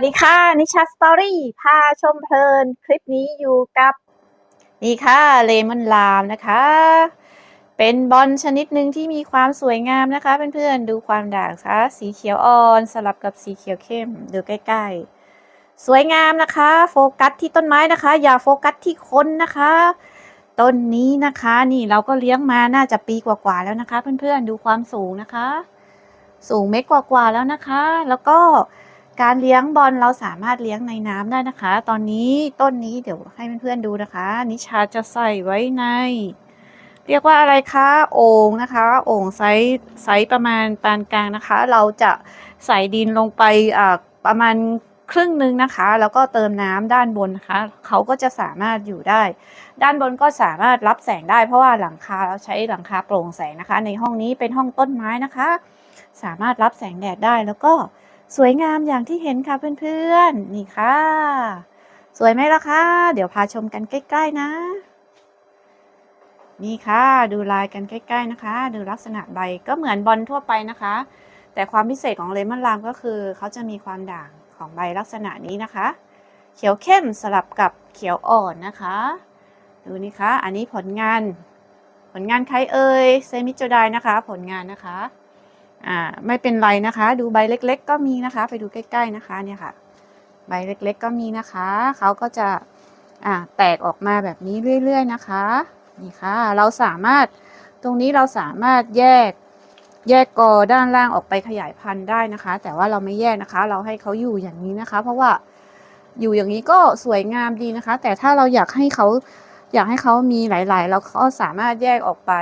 วัสดีค่ะ นิชาสตอรี่พาชมเพลินคลิปนี้อยู่กับ นี่ค่ะเลมอนลามนะคะ เป็นบอลชนิดหนึ่งที่มีความสวยงามนะคะเพื่อนๆดูความด่างคะสีเขียวอ่อนสลับกับสีเขียวเข้มดูใกล้ๆ สวยงามนะคะ โฟกัสที่ต้นไม้นะคะ อย่าโฟกัสที่คนนะคะต้นนี้นะคะนี่เราก็เลี้ยงมาน่าจะปีกว่าๆแล้วนะคะ เพื่อนๆดูความสูงนะคะ สูงเมตรกว่าๆแล้วนะคะ แล้วก็ การเลี้ยงบอลเราสามารถเลี้ยงในน้ำได้นะคะ ตอนนี้ต้นนี้เดี๋ยวให้เพื่อนๆดูนะคะ นิชาจะใส่ไว้ใน เรียกว่าอะไรคะโอ่งนะคะโอ่งไซส์ไซส์ประมาณปานกลางนะคะ เราจะใส่ดินลงไปอ่าประมาณครึ่งหนึ่งนะคะ แล้วก็เติมน้ำด้านบนนะคะ เขาก็จะสามารถอยู่ได้ ด้านบนก็สามารถรับแสงได้เพราะว่าหลังคาเราใช้หลังคาโปร่งแสงนะคะ ในห้องนี้เป็นห้องต้นไม้นะคะ สามารถรับแสงแดดได้แล้วก็ สวยงามอย่างที่เห็นค่ะเพื่อนๆ นี่ค่ะ สวยไหมล่ะคะ เดี๋ยวพาชมกันใกล้ ๆ นะ นี่ค่ะ ดูลายกันใกล้ ๆ นะคะ ดูลักษณะใบก็เหมือนบอลทั่วไปนะคะ แต่ความพิเศษของเลมอนลามก็คือ เขาจะมีความด่างของใบลักษณะนี้นะคะ เขียวเข้มสลับกับเขียวอ่อนนะคะ ดูนี่คะ อันนี้ผลงาน ผลงานใครเอ่ยเซมิโจไดนะคะ ผลงานนะคะ อ่าไม่เป็นไรนะคะ ดูใบเล็ก ๆ ก็มีนะคะ ไปดูใกล้ ๆนะคะเนี่ยค่ะ ใบเล็กๆก็มีนะคะเขาก็จะอ่าแตกออกมาแบบนี้เรื่อย ๆ นะคะนี่ค่ะ เราสามารถตรงนี้เราสามารถแยกแยกกอด้านล่างออกไปขยายพันธุ์ได้นะคะ แต่ว่าเราไม่แยกนะคะ เราให้เขาอยู่อย่างนี้นะคะ เพราะว่าอยู่อย่างนี้ก็สวยงามดีนะคะ แต่ถ้าเราอยากให้เขาอยากให้เขามีหลาย ๆ เราก็สามารถแยกออกไป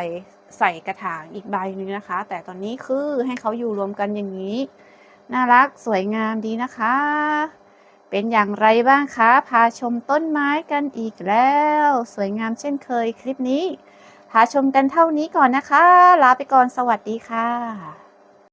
ใส่กระถางอีกใบหนึงนะคะ แต่ตอนนี้คือให้เขาอยู่รวมกันอย่างนี้ น่ารักสวยงามดีนะคะ เป็นอย่างไรบ้างคะ พาชมต้นไม้กันอีกแล้ว สวยงามเช่นเคยคลิปนี้ พาชมกันเท่านี้ก่อนนะคะ ลาไปก่อนสวัสดีค่ะ